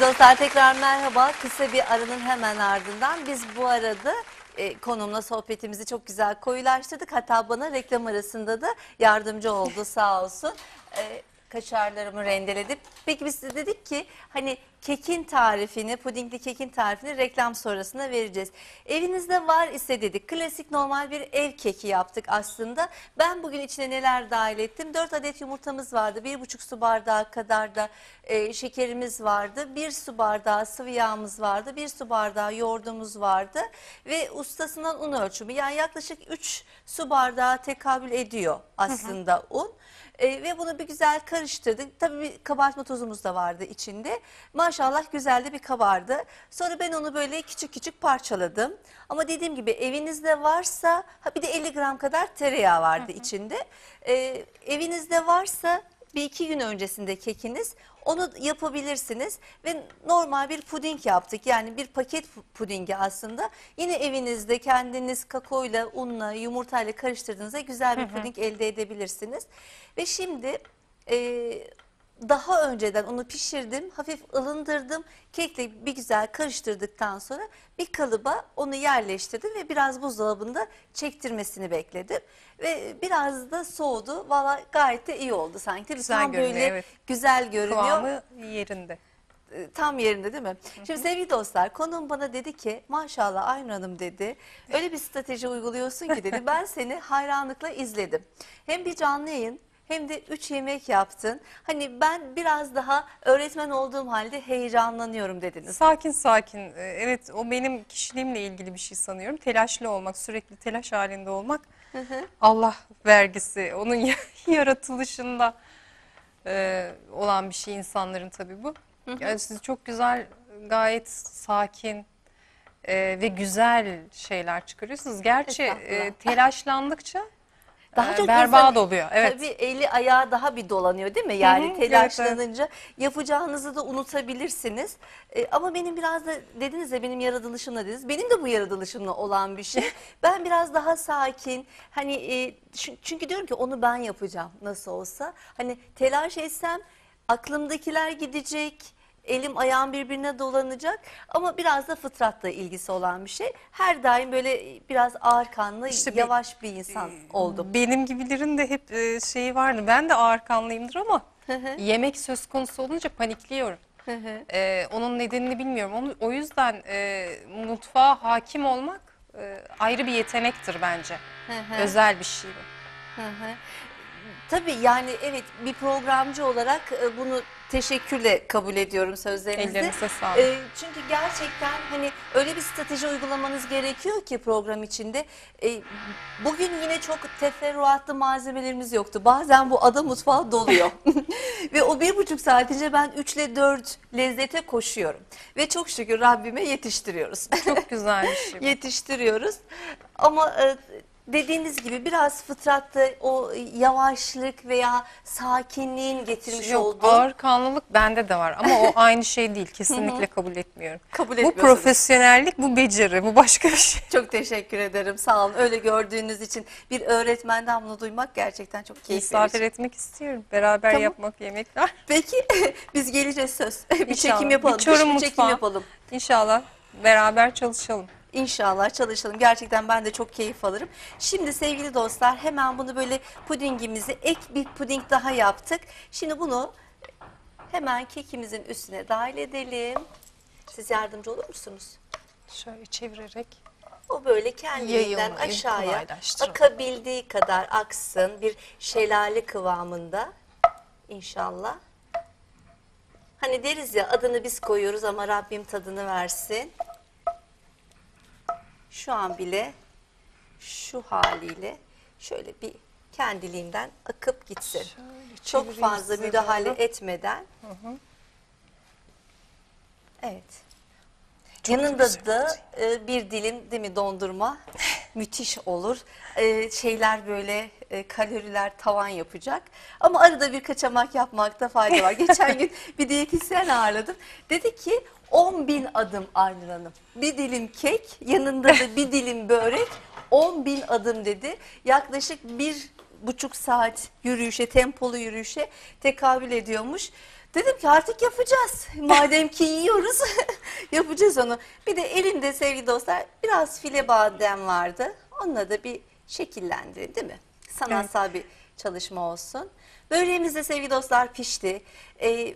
Dostlar tekrar merhaba. Kısa bir aranın hemen ardından biz bu arada e, konumla sohbetimizi çok güzel koyulaştırdık. Hatta bana reklam arasında da yardımcı oldu sağ olsun. E, kaşarlarımı rendeledim. Peki biz de dedik ki hani kekin tarifini, pudingli kekin tarifini reklam sonrasında vereceğiz. Evinizde var ise dedik klasik normal bir ev keki yaptık aslında. Ben bugün içine neler dahil ettim? 4 adet yumurtamız vardı. 1,5 su bardağı kadar da e, şekerimiz vardı. 1 su bardağı sıvı yağımız vardı. 1 su bardağı yoğurdumuz vardı. Ve ustasından un ölçümü yani yaklaşık 3 su bardağı tekabül ediyor aslında un. E, ve bunu bir güzel karıştırdık. Tabii bir kabartma tozumuz da vardı içinde. Maşallah güzel de bir kabardı. Sonra ben onu böyle küçük küçük parçaladım. Ama dediğim gibi evinizde varsa ha bir de 50 gram kadar tereyağı vardı içinde. E, evinizde varsa bir iki gün öncesinde kekiniz onu yapabilirsiniz ve normal bir puding yaptık yani bir paket pu- pudingi aslında yine evinizde kendiniz kakaoyla unla yumurtayla karıştırdığınızda güzel bir puding elde edebilirsiniz ve şimdi e, daha önceden onu pişirdim hafif ılındırdım kekle bir güzel karıştırdıktan sonra bir kalıba onu yerleştirdim ve biraz buzdolabında çektirmesini bekledim ve biraz da soğudu valla gayet de iyi oldu sanki Güzel tam görünüyor, böyle evet. güzel görünüyor Kıvamı yerinde. tam yerinde değil mi? Şimdi sevgili dostlar konuğum bana dedi ki maşallah Aynur Hanım dedi öyle bir strateji uyguluyorsun ki dedi ben seni hayranlıkla izledim. Hem bir canlı yayın hem de üç yemek yaptın. Hani ben biraz daha öğretmen olduğum halde heyecanlanıyorum dediniz. Sakin sakin. Ee, Evet o benim kişiliğimle ilgili bir şey sanıyorum. Telaşlı olmak, sürekli telaş halinde olmak. Allah vergisi, onun ya- yaratılışında e, olan bir şey insanların tabii bu. Yani siz çok güzel, gayet sakin e, ve güzel şeyler çıkarıyorsunuz. Gerçi e, telaşlandıkça Daha çok berbat insan- oluyor. Evet. Tabii eli ayağı daha bir dolanıyor değil mi? Yani Hı hı, evet, telaşlanınca yapacağınızı da unutabilirsiniz. E, ama benim biraz da dediniz ya benim yaratılışımla dediniz. Benim de bu yaratılışımla olan bir şey. ben biraz daha sakin. Hani e, çü- çünkü diyorum ki onu ben yapacağım nasıl olsa. Hani telaş etsem aklımdakiler gidecek. Elim ayağım birbirine dolanacak ama biraz da fıtratla ilgisi olan bir şey. Her daim böyle biraz ağır kanlı, İşte bir- yavaş bir insan oldum. Benim gibilerin de hep e, şeyi vardı. Ben de ağır kanlıyımdır ama yemek söz konusu olunca panikliyorum. E, onun nedenini bilmiyorum. Onu, o yüzden e, mutfağa hakim olmak e, ayrı bir yetenektir bence. Özel bir şey bu. Tabii yani evet bir programcı olarak e, bunu teşekkürle kabul ediyorum sözlerinizde. Ellerinize sağlık. E, çünkü gerçekten hani öyle bir strateji uygulamanız gerekiyor ki program içinde. E, bugün yine çok teferruatlı malzemelerimiz yoktu. Bazen bu ada mutfağı doluyor. Ve o bir buçuk saatince ben üçle dört lezzete koşuyorum. Ve çok şükür Rabbime yetiştiriyoruz. Çok güzel bir şey yetiştiriyoruz. Ama e, dediğiniz gibi biraz fıtratta o yavaşlık veya sakinliğin getirmiş Yok olduğu ağır kanlılık bende de var ama o aynı şey değil. Kesinlikle kabul etmiyorum. kabul Bu profesyonellik, bu beceri, bu başka bir şey. Çok teşekkür ederim. Sağ olun. Öyle gördüğünüz için bir öğretmenden bunu duymak gerçekten çok keyif Misafir etmek istiyorum. Beraber Tamam. yapmak, yemekler. Peki biz geleceğiz söz. bir İnşallah. çekim yapalım. Bir Çorum bir çekim mutfağı. yapalım. İnşallah beraber çalışalım. İnşallah çalışalım. Gerçekten ben de çok keyif alırım. Şimdi sevgili dostlar hemen bunu böyle pudingimizi ek bir puding daha yaptık. Şimdi bunu hemen kekimizin üstüne dahil edelim. Siz yardımcı olur musunuz? Şöyle çevirerek. O böyle kendiliğinden Yayılmayı aşağıya akabildiği kadar aksın. Bir şelale kıvamında inşallah. Hani deriz ya adını biz koyuyoruz ama Rabbim tadını versin. Şu an bile şu haliyle şöyle bir kendiliğinden akıp gitsin. Çok fazla müdahale doğru. etmeden. Evet. Yanında güzel da e, bir dilim değil mi dondurma müthiş olur. E, şeyler böyle e, kaloriler tavan yapacak. Ama arada bir kaçamak yapmakta fayda var. Geçen gün bir diyetisyen ağırladım. Dedi ki 10 bin adım Arnur Hanım. Bir dilim kek yanında da bir dilim börek 10 bin adım dedi. Yaklaşık bir buçuk saat yürüyüşe, tempolu yürüyüşe tekabül ediyormuş. Dedim ki artık yapacağız. Madem ki yiyoruz yapacağız onu. Bir de elinde sevgili dostlar biraz file badem vardı. Onunla da bir şekillendirin değil mi? Sanatsal bir çalışma olsun. Böreğimiz de sevgili dostlar pişti. Ee,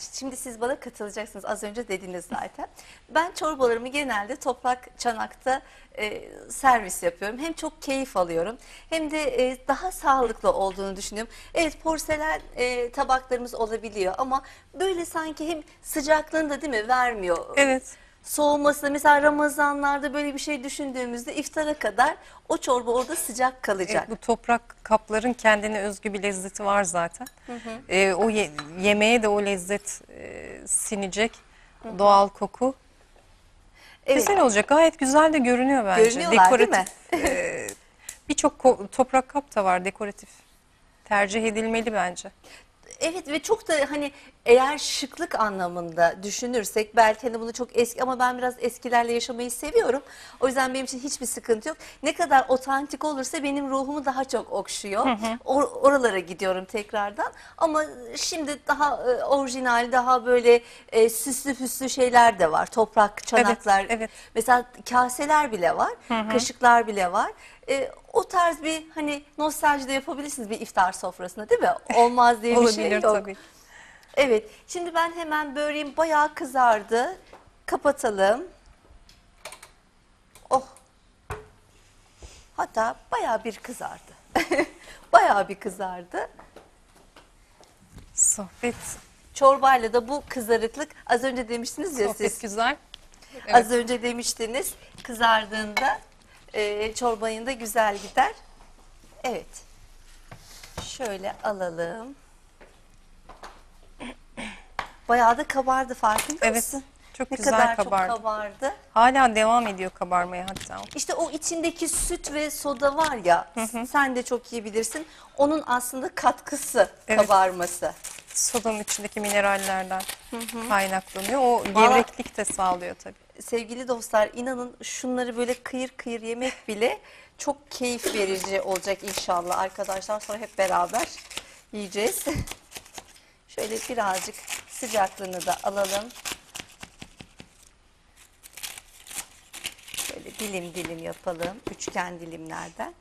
Şimdi siz bana katılacaksınız. Az önce dediniz zaten. Ben çorbalarımı genelde toprak çanakta e, servis yapıyorum. Hem çok keyif alıyorum hem de e, daha sağlıklı olduğunu düşünüyorum. Evet porselen e, tabaklarımız olabiliyor ama böyle sanki hem sıcaklığını da değil mi vermiyor. Evet. Soğuması mesela Ramazanlarda böyle bir şey düşündüğümüzde iftara kadar o çorba orada sıcak kalacak. Evet, bu toprak kapların kendine özgü bir lezzeti var zaten. Ee, o ye- yemeğe de o lezzet e, sinecek. Doğal koku. Evet. Güzel olacak. Gayet güzel de görünüyor bence. Görünüyorlar, değil mi? e, Birçok toprak kap da var dekoratif. Tercih edilmeli bence. Evet ve çok da hani eğer şıklık anlamında düşünürsek belki hani bunu çok eski ama ben biraz eskilerle yaşamayı seviyorum. O yüzden benim için hiçbir sıkıntı yok. Ne kadar otantik olursa benim ruhumu daha çok okşuyor. Or- oralara gidiyorum tekrardan. Ama şimdi daha e, orijinal, daha böyle e, süslü püslü şeyler de var. Toprak çanaklar. evet. Mesela kaseler bile var, kaşıklar bile var. E, o tarz bir hani nostalji de yapabilirsiniz bir iftar sofrasında değil mi? Olmaz diye bir şey yok. tabii. Evet. Şimdi ben hemen böreğim bayağı kızardı. Kapatalım. Oh. Hatta bayağı bir kızardı. bayağı bir kızardı. Sohbet, Çorbayla da bu kızarıklık az önce demiştiniz ya sohbet siz. güzel. Evet. Az önce demiştiniz kızardığında e, çorbanın da güzel gider. Evet. Şöyle alalım. Bayağı da kabardı farkında Evet, mısın? çok ne güzel kadar kabardı. çok kabardı. Hala devam ediyor kabarmaya hatta. İşte o içindeki süt ve soda var ya sen de çok iyi bilirsin. Onun aslında katkısı Evet. kabarması. Sodanın içindeki minerallerden kaynaklanıyor. O gevreklik de sağlıyor tabii. Sevgili dostlar inanın şunları böyle kıyır kıyır yemek bile çok keyif verici olacak inşallah arkadaşlar. Sonra hep beraber yiyeceğiz. Şöyle birazcık sıcaklığını da alalım. Şöyle dilim dilim yapalım. Üçgen dilimlerden.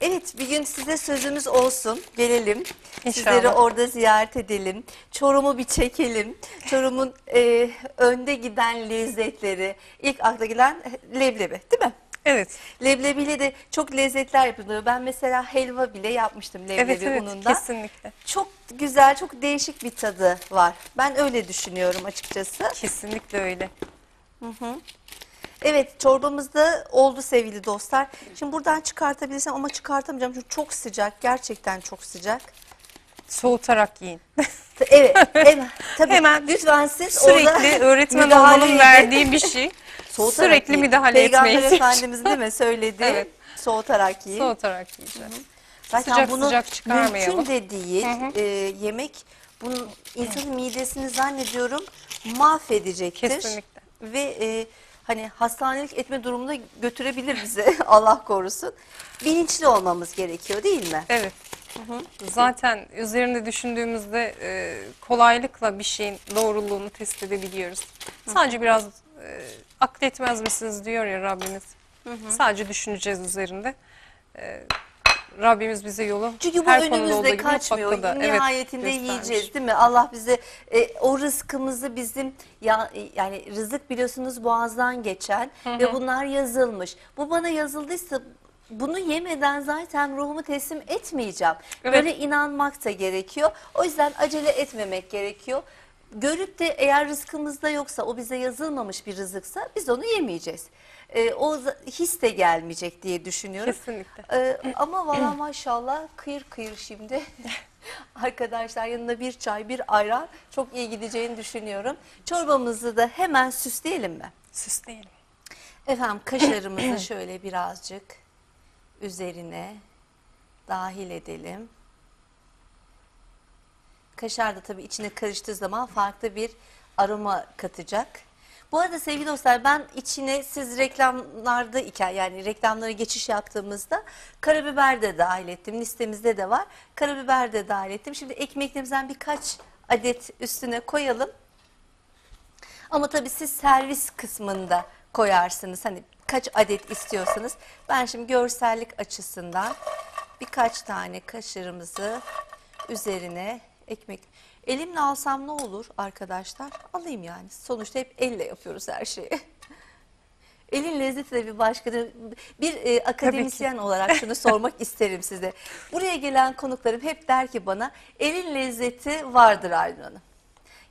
Evet bir gün size sözümüz olsun. Gelelim. Sizleri İnşallah. orada ziyaret edelim. Çorum'u bir çekelim. Çorum'un e, önde giden lezzetleri. ilk akla gelen leblebi değil mi? Evet. Leblebiyle de çok lezzetler yapılıyor. Ben mesela helva bile yapmıştım leblebi Evet evet unundan. kesinlikle. Çok güzel, çok değişik bir tadı var. Ben öyle düşünüyorum açıkçası. Kesinlikle öyle. Evet çorbamız da oldu sevgili dostlar. Şimdi buradan çıkartabilirsem ama çıkartamayacağım çünkü çok sıcak. Gerçekten çok sıcak. Soğutarak yiyin. Evet, evet tabii. Hemen lütfen siz Sürekli orada öğretmen müdahale olmanın edin. verdiği bir şey. Soğutarak Sürekli yiyin. müdahale Peygamber etmeyi Efendimiz değil mi söyledi? Evet. Soğutarak yiyin. Soğutarak yiyeceğiz. Zaten Sıcak bunu sıcak çıkarmayalım. mümkün de değil e, yemek. Bunun insanın midesini zannediyorum mahvedecektir. Kesinlikle. Ve e, hani hastanelik etme durumuna götürebilir bizi Allah korusun. Bilinçli olmamız gerekiyor değil mi? Evet. Zaten üzerinde düşündüğümüzde e, kolaylıkla bir şeyin doğruluğunu test edebiliyoruz. Sadece biraz e, akletmez misiniz diyor ya Rabbimiz. Sadece düşüneceğiz üzerinde. E, Rabbimiz bize yolu Çünkü bu her konuda olduğu önümüzde gibi kaçmıyor. mutfakta da, evet, Nihayetinde göstermiş. yiyeceğiz değil mi? Allah bize e, o rızkımızı bizim ya yani rızık biliyorsunuz boğazdan geçen ve bunlar yazılmış. Bu bana yazıldıysa bunu yemeden zaten ruhumu teslim etmeyeceğim. Evet. Böyle inanmak da gerekiyor. O yüzden acele etmemek gerekiyor. Görüp de eğer rızkımızda yoksa o bize yazılmamış bir rızıksa biz onu yemeyeceğiz. E, o his de gelmeyecek diye düşünüyorum. Kesinlikle. Ee, ama valla maşallah kıyır kıyır şimdi. Arkadaşlar yanında bir çay, bir ayran çok iyi gideceğini düşünüyorum. Çorbamızı da hemen süsleyelim mi? Süsleyelim. Efendim kaşarımızı şöyle birazcık üzerine dahil edelim. Kaşar da tabii içine karıştığı zaman farklı bir aroma katacak. Bu arada sevgili dostlar ben içine siz reklamlarda iken yani reklamlara geçiş yaptığımızda karabiber de dahil ettim. Listemizde de var. Karabiber de dahil ettim. Şimdi ekmeklerimizden birkaç adet üstüne koyalım. Ama tabii siz servis kısmında koyarsınız. Hani kaç adet istiyorsanız. Ben şimdi görsellik açısından birkaç tane kaşarımızı üzerine ekmek. Elimle alsam ne olur arkadaşlar? Alayım yani. Sonuçta hep elle yapıyoruz her şeyi. Elin lezzeti de bir başkadır. Bir e, akademisyen olarak şunu sormak isterim size. Buraya gelen konuklarım hep der ki bana elin lezzeti vardır Aylin Hanım.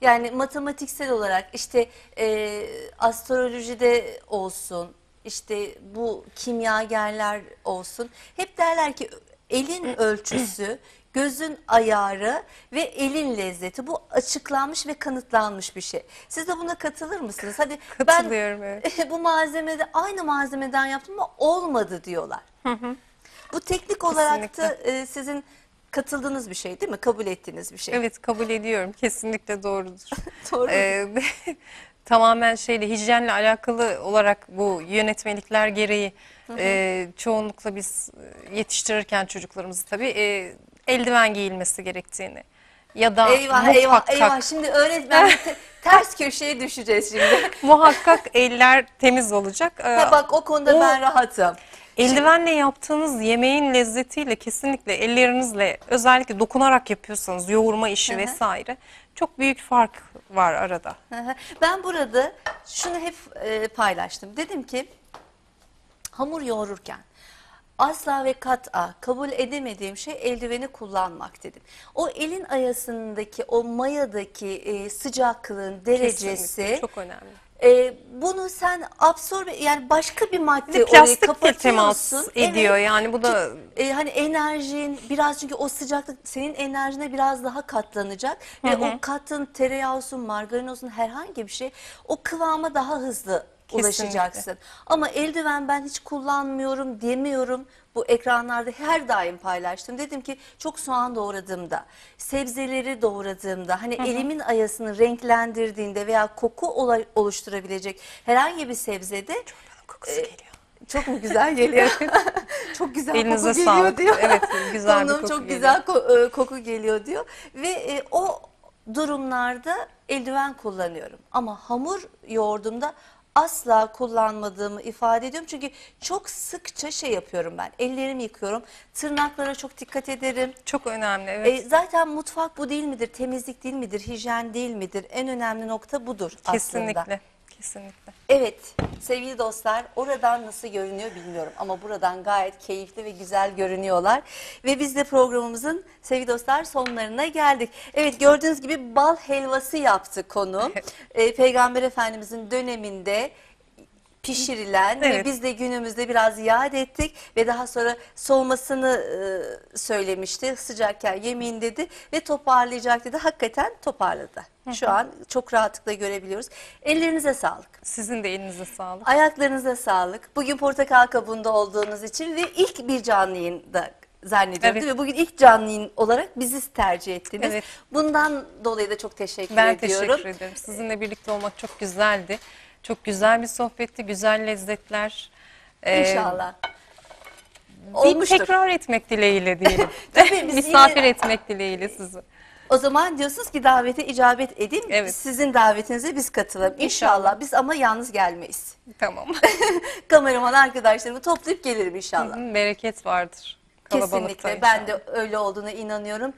Yani matematiksel olarak işte e, astrolojide olsun, işte bu kimyagerler olsun. Hep derler ki elin ölçüsü, gözün ayarı ve elin lezzeti. Bu açıklanmış ve kanıtlanmış bir şey. Siz de buna katılır mısınız? Hadi Katılıyorum, ben evet. bu malzemede aynı malzemeden yaptım ama olmadı diyorlar. Bu teknik olarak da e, sizin katıldığınız bir şey değil mi? Kabul ettiğiniz bir şey. Evet kabul ediyorum. Kesinlikle doğrudur. Doğru. Ee, tamamen şeyle hijyenle alakalı olarak bu yönetmelikler gereği e, çoğunlukla biz e, yetiştirirken çocuklarımızı tabii e, eldiven giyilmesi gerektiğini ya da Eyvah muhakkak, eyvah eyvah şimdi öğretmen te- ters köşeye düşeceğiz şimdi. muhakkak eller temiz olacak. Ee, Ha, bak o konuda O- ben rahatım. Eldivenle yaptığınız yemeğin lezzetiyle kesinlikle ellerinizle özellikle dokunarak yapıyorsanız yoğurma işi Hı hı. vesaire çok büyük fark var arada. Hı hı. Ben burada şunu hep e, paylaştım. Dedim ki hamur yoğururken asla ve kat'a kabul edemediğim şey eldiveni kullanmak dedim. O elin ayasındaki o mayadaki e, sıcaklığın derecesi Kesinlikle, çok önemli. e, bunu sen absorbe yani başka bir madde de kapatıyorsun. temas ediyor Evet. yani bu da E, hani enerjin biraz çünkü o sıcaklık senin enerjine biraz daha katlanacak ve o katın tereyağı olsun margarin olsun herhangi bir şey o kıvama daha hızlı Kesinlikle. ulaşacaksın. Ama eldiven ben hiç kullanmıyorum demiyorum. Bu ekranlarda her daim paylaştım. Dedim ki çok soğan doğradığımda, sebzeleri doğradığımda, hani elimin ayasını renklendirdiğinde veya koku oluşturabilecek herhangi bir sebzede kokusu e, geliyor. çok mu güzel geliyor? çok güzel Elinize koku geliyor sağlık. diyor. Evet, güzel bir Konuğum koku çok geliyor. güzel ko- e, koku geliyor diyor. Ve e, o durumlarda eldiven kullanıyorum. Ama hamur yoğurdumda asla kullanmadığımı ifade ediyorum. Çünkü çok sıkça şey yapıyorum ben. Ellerimi yıkıyorum. Tırnaklara çok dikkat ederim. Çok önemli evet. E, zaten mutfak bu değil midir? Temizlik değil midir? Hijyen değil midir? En önemli nokta budur aslında. kesinlikle. Kesinlikle. Evet sevgili dostlar oradan nasıl görünüyor bilmiyorum ama buradan gayet keyifli ve güzel görünüyorlar. Ve biz de programımızın sevgili dostlar sonlarına geldik. Evet gördüğünüz gibi bal helvası yaptı konu. Ee, Peygamber Efendimizin döneminde pişirilen ve Evet. biz de günümüzde biraz yad ettik ve daha sonra soğumasını e, söylemişti. Sıcakken yemeğin dedi ve toparlayacak dedi. Hakikaten toparladı. Şu an çok rahatlıkla görebiliyoruz. Ellerinize sağlık. Sizin de elinize sağlık. Ayaklarınıza sağlık. Bugün portakal kabuğunda olduğunuz için ve ilk bir canlı yayında zannediyorum Evet. değil mi? Bugün ilk canlı yayın olarak bizi tercih ettiniz. Evet. Bundan dolayı da çok teşekkür Ben ediyorum. teşekkür ederim. Sizinle birlikte olmak çok güzeldi. Çok güzel bir sohbetti, güzel lezzetler. Ee, İnşallah. Bir Olmuştur. tekrar etmek dileğiyle diyelim. Tabii biz Misafir yine- etmek dileğiyle sizi. O zaman diyorsunuz ki davete icabet edin. Evet. Sizin davetinize biz katılalım. İnşallah. İnşallah. Biz ama yalnız gelmeyiz. Tamam. Kameraman arkadaşlarımı toplayıp gelirim inşallah. Bereket vardır. Kesinlikle ben inşallah. de öyle olduğuna inanıyorum.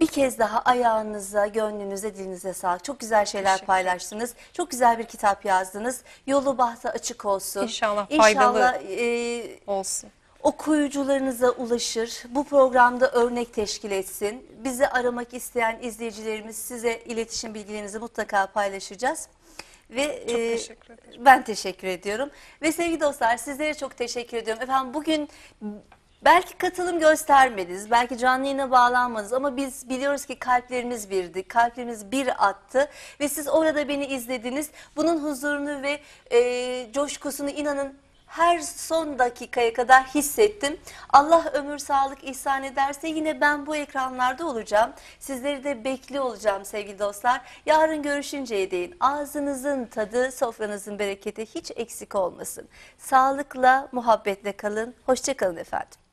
Bir kez daha ayağınıza, gönlünüze, dilinize sağlık. Çok güzel şeyler paylaştınız. Çok güzel bir kitap yazdınız. Yolu bahtı açık olsun. İnşallah faydalı İnşallah e, olsun. okuyucularınıza ulaşır. Bu programda örnek teşkil etsin. Bizi aramak isteyen izleyicilerimiz size iletişim bilgilerinizi mutlaka paylaşacağız. Ve Çok e, teşekkür ederim. ben teşekkür ediyorum. Ve sevgili dostlar sizlere çok teşekkür ediyorum. Efendim bugün belki katılım göstermediniz, belki canlı yayına bağlanmadınız ama biz biliyoruz ki kalplerimiz birdi, kalplerimiz bir attı ve siz orada beni izlediniz. Bunun huzurunu ve e, coşkusunu inanın her son dakikaya kadar hissettim. Allah ömür sağlık ihsan ederse yine ben bu ekranlarda olacağım. Sizleri de bekliyor olacağım sevgili dostlar. Yarın görüşünceye değin ağzınızın tadı, sofranızın bereketi hiç eksik olmasın. Sağlıkla, muhabbetle kalın. Hoşçakalın efendim.